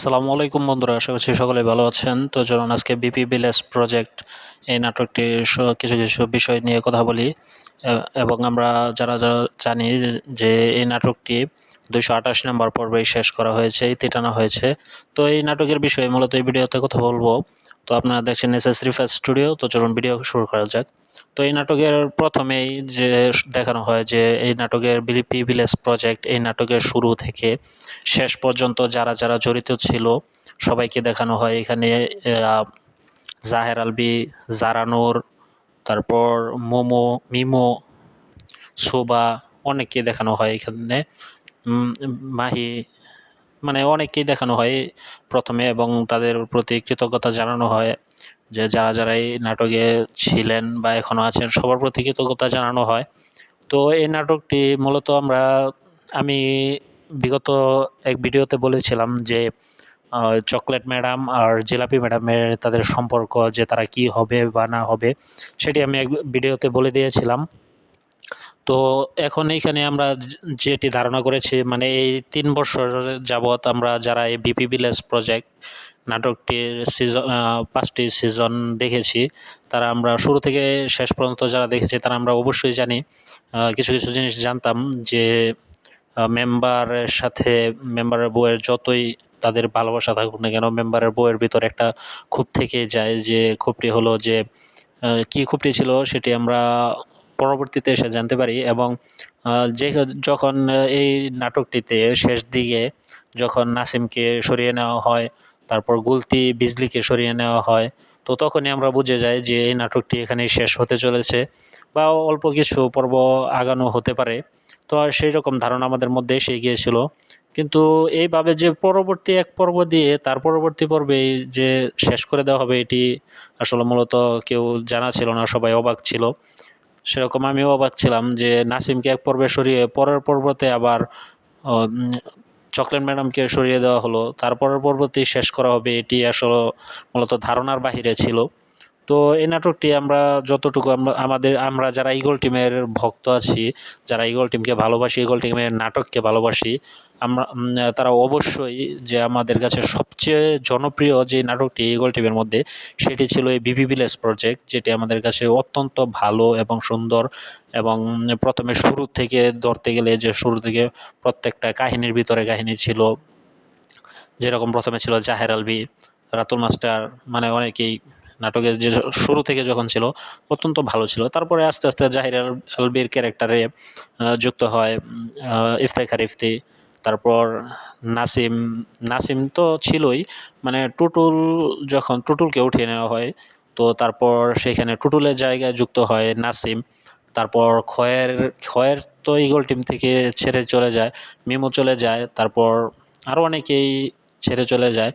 আসসালামু আলাইকুম বন্ধুরা, আশা করছি সকলে ভালো আছেন। তো চলুন আজকে বিপি ভিলেজ প্রজেক্ট এই নাটকটি কিছু কিছু বিষয় নিয়ে কথা বলি। এবং আমরা যারা যারা জানি যে এই নাটকটি দুশো আঠাশ নম্বর পর্বেই শেষ করা হয়েছে ইতি টানা হয়েছে। তো এই নাটকের বিষয়ে মূলত এই ভিডিওতে কথা বলব। তো আপনারা দেখছেন এস এস রিফার স্টুডিও তো চলুন ভিডিও শুরু করা যাক। তো এই নাটকের প্রথমেই যে দেখানো হয় যে এই নাটকের বিলিপি ভিলেজ প্রজেক্ট এই নাটকের শুরু থেকে শেষ পর্যন্ত যারা যারা জড়িত ছিল, সবাইকে দেখানো হয়। এখানে জাহের আলবি, জারানুর, তারপর মোমো, মিমো সোবা অনেককে দেখানো হয় এখানে। মাহি মানে অনেককেই দেখানো হয় প্রথমে এবং তাদের প্রতি কৃতজ্ঞতা জানানো হয়। যে যারা যারা এই নাটকে ছিলেন বা এখনও আছেন, সবার প্রতি কৃতজ্ঞতা জানানো হয়। তো এই নাটকটি মূলত আমরা, আমি বিগত এক ভিডিওতে বলেছিলাম যে চকলেট ম্যাডাম আর জিলাপি ম্যাডামের তাদের সম্পর্ক, যে তারা কি হবে বা না হবে, সেটি আমি এক ভিডিওতে বলে দিয়েছিলাম। তো এখন এইখানে আমরা যেটি ধারণা করেছি মানে এই তিন বছর যাবৎ আমরা যারা এই বিপি ভিলেজ প্রজেক্ট নাটকটির সিজন পাঁচটি সিজন দেখেছি, তারা আমরা শুরু থেকে শেষ পর্যন্ত যারা দেখেছি, তারা আমরা অবশ্যই জানি। কিছু কিছু জিনিস জানতাম যে মেম্বারের সাথে মেম্বারের বইয়ের যতই তাদের ভালোবাসা থাকুক না কেন মেম্বারের বইয়ের ভিতর একটা ক্ষোভ থেকে যায় যে ক্ষোভটি হলো যে কী ক্ষোভটি ছিল সেটি আমরা পরবর্তীতে এসে জানতে পারি এবং যে যখন এই নাটকটিতে শেষ দিকে যখন নাসিমকে সরিয়ে নেওয়া হয়, তারপর গুলতি বিজলিকে সরিয়ে নেওয়া হয়, তো তখনই আমরা বুঝে যাই যে এই নাটকটি এখানেই শেষ হতে চলেছে বা অল্প কিছু পর্ব আগানো হতে পারে। তো সেই রকম ধারণা আমাদের মধ্যে এসে গিয়েছিল। কিন্তু এইভাবে যে পরবর্তী এক পর্ব দিয়ে তার পরবর্তী পর্বে যে শেষ করে দেওয়া হবে, এটি আসলে মূলত কেউ জানা ছিল না, সবাই অবাক ছিল। সেরকম আমিও অবাক ছিলাম যে নাসিমকে এক পর্বে সরিয়ে পরের পর্বতে আবার চকলেট ম্যাডামকে সরিয়ে দেওয়া হলো। তারপরের পর্বতেই শেষ করা হবে এটি আসলে মূলত ধারণার বাহিরে ছিল। তো এই নাটকটি আমরা যতটুকু আমরা, আমাদের, আমরা যারা ইগল টিমের ভক্ত আছি, যারা ইগল টিমকে ভালোবাসি ইগল টিমের নাটককে ভালোবাসি, আমরা তারা অবশ্যই যে আমাদের কাছে সবচেয়ে জনপ্রিয় যে নাটকটি ইগল টিমের মধ্যে, সেটি ছিল এই বিবি ভিলেজ প্রজেক্ট যেটি আমাদের কাছে অত্যন্ত ভালো এবং সুন্দর এবং প্রথমে শুরু থেকে ধরতে গেলে যে শুরু থেকে প্রত্যেকটা কাহিনীর ভিতরে কাহিনী ছিল, যেরকম প্রথমে ছিল জাহের আলবি রাতুল মাস্টার মানে অনেকেই নাটকের যে শুরু থেকে যখন ছিল, অত্যন্ত ভালো ছিল। তারপরে আস্তে আস্তে জাহির আল- আলবির ক্যারেক্টারে যুক্ত হয় ইফতেখার ইফতি, তারপর নাসিম নাসিম তো ছিলই মানে টুটুল যখন, টুটুলকে উঠিয়ে নেওয়া হয়, তো তারপর সেখানে টুটুলের জায়গায় যুক্ত হয় নাসিম। তারপর খয়ের খয়ের তো ইগল টিম থেকে ছেড়ে চলে যায়, মিমো চলে যায়, তারপর আরও অনেকেই ছেড়ে চলে যায়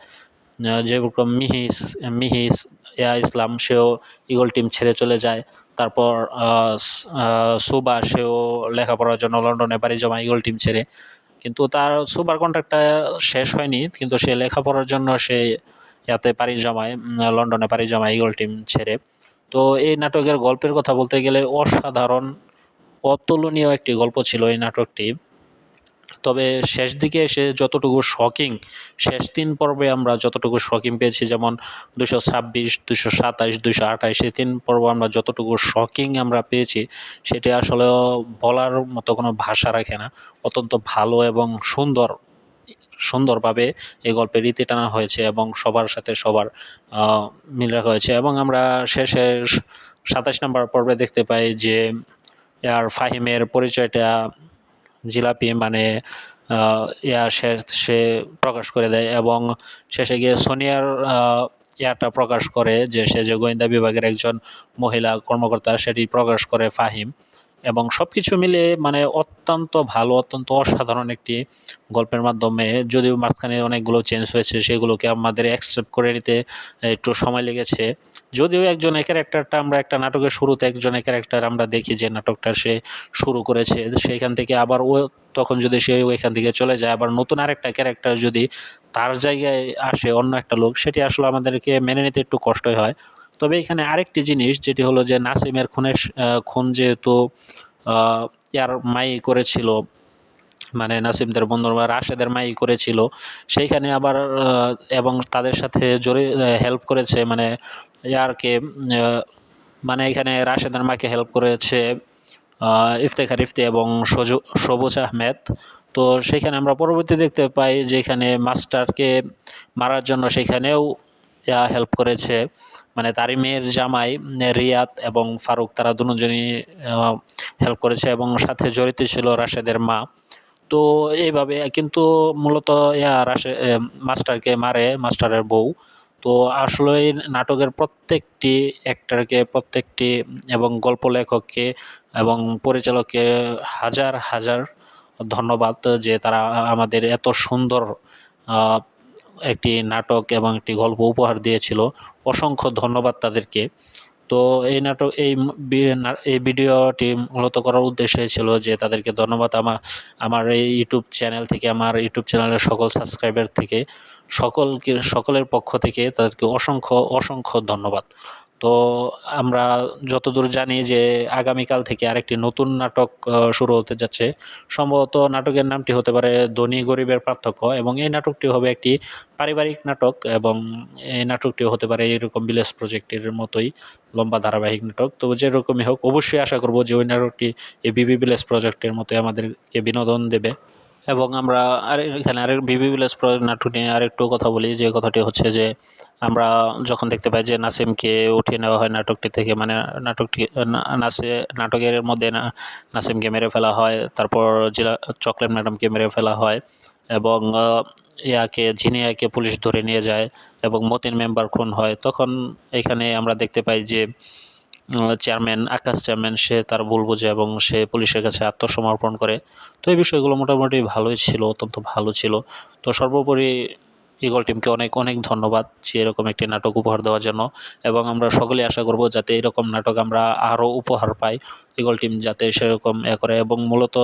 যেরকম মিহিস মিহিস ইয়া ইসলাম, সেও ইগল টিম ছেড়ে চলে যায়। তারপর সুবা, সেও লেখাপড়ার জন্য লন্ডনে বাড়ি জমা ইগল টিম ছেড়ে। কিন্তু তার সুপার কন্ট্রাক্টটা শেষ হয়নি, কিন্তু সে লেখাপড়ার জন্য সে ইয়াতে পাড়ি জমায় লন্ডনে পাড়ি জমায় ইগল টিম ছেড়ে। তো এই নাটকের গল্পের কথা বলতে গেলে অসাধারণ, অতুলনীয় একটি গল্প ছিল এই নাটকটি। তবে শেষ দিকে এসে যতটুকু শকিং শেষ তিন পর্বে আমরা যতটুকু শকিং পেয়েছি, যেমন দুশো ছাব্বিশ দুশো সাতাইশ দুশো আঠাইশ, এই তিন পর্ব আমরা যতটুকু শকিং আমরা পেয়েছি, সেটি আসলে বলার মতো কোনো ভাষা রাখে না। অত্যন্ত ভালো এবং সুন্দর, সুন্দরভাবে এই গল্পের রীতি টানা হয়েছে এবং সবার সাথে সবার মিল রাখা হয়েছে এবং আমরা শেষে সাতাশ নম্বর পর্বে দেখতে পাই যে আর ফাহিমের পরিচয়টা জিলাপি মানে ইয়া সে সে প্রকাশ করে দেয় এবং শেষে গিয়ে সোনিয়ার ইয়াটা প্রকাশ করে যে সে যে গোয়েন্দা বিভাগের একজন মহিলা কর্মকর্তা, সেটি প্রকাশ করে ফাহিম। এবং সব কিছু মিলে মানে অত্যন্ত ভালো, অত্যন্ত অসাধারণ একটি গল্পের মাধ্যমে। যদিও মাঝখানে অনেকগুলো চেঞ্জ হয়েছে, সেগুলোকে আমাদের অ্যাকসেপ্ট করে নিতে একটু সময় লেগেছে। যদিও একজনের ক্যারেক্টারটা আমরা একটা নাটকের শুরুতে একজনের ক্যারেক্টার আমরা দেখি যে নাটকটা সে শুরু করেছে, সেইখান থেকে আবার ও তখন যদি সে ওইখান থেকে চলে যায়, আবার নতুন আরেকটা ক্যারেক্টার যদি তার জায়গায় আসে অন্য একটা লোক, সেটি আসলে আমাদেরকে মেনে নিতে একটু কষ্টই হয়। তবে এখানে আরেকটি জিনিস, যেটি হলো যে নাসিমের খুনের খুন যেহেতু ইয়ার মাই করেছিল মানে নাসিমদের বন্ধু বা রাশেদের মাই করেছিল, সেইখানে আবার এবং তাদের সাথে জড়ি হেল্প করেছে মানে ইয়ারকে মানে এখানে রাশেদের মাকে হেল্প করেছে ইফতেখার ইফতি এবং সবুজ আহমেদ। তো সেখানে আমরা পরবর্তী দেখতে পাই যেখানে মাস্টারকে মারার জন্য সেখানেও হেল্প করেছে। মানে তারিমের জামাই, রিয়াদ এবং ফারুক, তারা দুজনই হেল্প করেছে এবং সাথে জড়িত ছিল রাশেদের মা। তো এইভাবে কিন্তু মূলত ইয়া রাশে মাস্টারকে মারে, মাস্টারের বউ। তো আসলে নাটকের প্রত্যেকটি অ্যাক্টরকে প্রত্যেকটি, এবং গল্প লেখককে এবং পরিচালককে হাজার হাজার ধন্যবাদ যে তারা আমাদের এত সুন্দর একটি নাটক এবং একটি গল্প উপহার দিয়েছিল। অসংখ্য ধন্যবাদ তাদেরকে। তো এই নাটক, এই এই ভিডিওটি মূলত করার উদ্দেশ্য ছিল যে তাদেরকে ধন্যবাদ আমার আমার এই ইউটিউব চ্যানেল থেকে, আমার ইউটিউব চ্যানেলের সকল সাবস্ক্রাইবার থেকে, সকলকে, সকলের পক্ষ থেকে তাদেরকে অসংখ্য অসংখ্য ধন্যবাদ। তো আমরা যতদূর জানি যে আগামীকাল থেকে আরেকটি নতুন নাটক শুরু হতে যাচ্ছে। সম্ভবত নাটকের নামটি হতে পারে ধনী গরিবের পার্থক্য এবং এই নাটকটি হবে একটি পারিবারিক নাটক এবং এই নাটকটি হতে পারে এরকম বিলেস প্রজেক্টের মতোই লম্বা ধারাবাহিক নাটক। তো যেরকমই হোক, অবশ্যই আশা করব যে ওই নাটকটি এই বিবি ভিলেজ প্রজেক্টের মতোই আমাদেরকে বিনোদন দেবে। এবং আমরা আর এখানে আরেক বিবি ভিলেজ নাটকটি নিয়ে আরেকটু কথা বলি, যে কথাটি হচ্ছে যে আমরা যখন দেখতে পাই যে নাসিমকে উঠিয়ে নেওয়া হয় নাটকটি থেকে মানে নাটকটি নাসে, নাটকের মধ্যে নাসিমকে মেরে ফেলা হয়, তারপর জেলা, চকলেট ম্যাডামকে মেরে ফেলা হয় এবং ইয়াকে জিনিয়াকে পুলিশ ধরে নিয়ে যায় এবং মতিন মেম্বার খুন হয়, তখন এখানে আমরা দেখতে পাই যে চেয়ারম্যান আকাশ চেয়ারম্যান সে তার ভুল বোঝে এবং সে পুলিশের কাছে আত্মসমর্পণ করে। তো এই বিষয়গুলো মোটামুটি ভালোই ছিল, অত্যন্ত ভালো ছিল। তো সর্বোপরি ইগল টিমকে অনেক অনেক ধন্যবাদ যে এরকম একটি নাটক উপহার দেওয়ার জন্য। এবং আমরা সকলেই আশা করব যাতে এরকম নাটক আমরা আরও উপহার পাই ইগল টিম যাতে সেরকম এ করে। এবং মূলত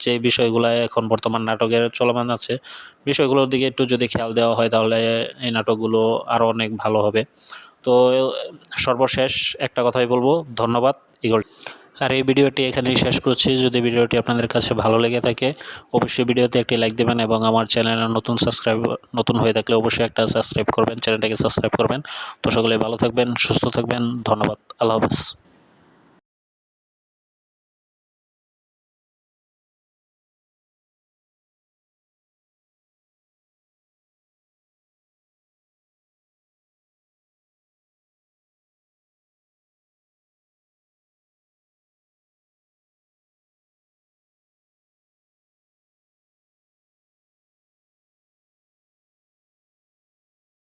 যে বিষয়গুলো এখন বর্তমান নাটকের চলমান আছে, বিষয়গুলোর দিকে একটু যদি খেয়াল দেওয়া হয় তাহলে এই নাটকগুলো আরও অনেক ভালো হবে। তো, সর্বশেষ একটা কথাই বলব, ধন্যবাদ ইগল আর এই ভিডিওটি এখানেই শেষ করছি। যদি ভিডিওটি আপনাদের কাছে ভালো লেগে থাকে, অবশ্যই ভিডিওতে একটি লাইক দেবেন এবং আমার চ্যানেলে নতুন সাবস্ক্রাইব, নতুন হয়ে থাকলে অবশ্যই একটা সাবস্ক্রাইব করবেন, চ্যানেলটাকে সাবস্ক্রাইব করবেন। তো সকলে ভালো থাকবেন, সুস্থ থাকবেন, ধন্যবাদ, আল্লাহ হাফেজ।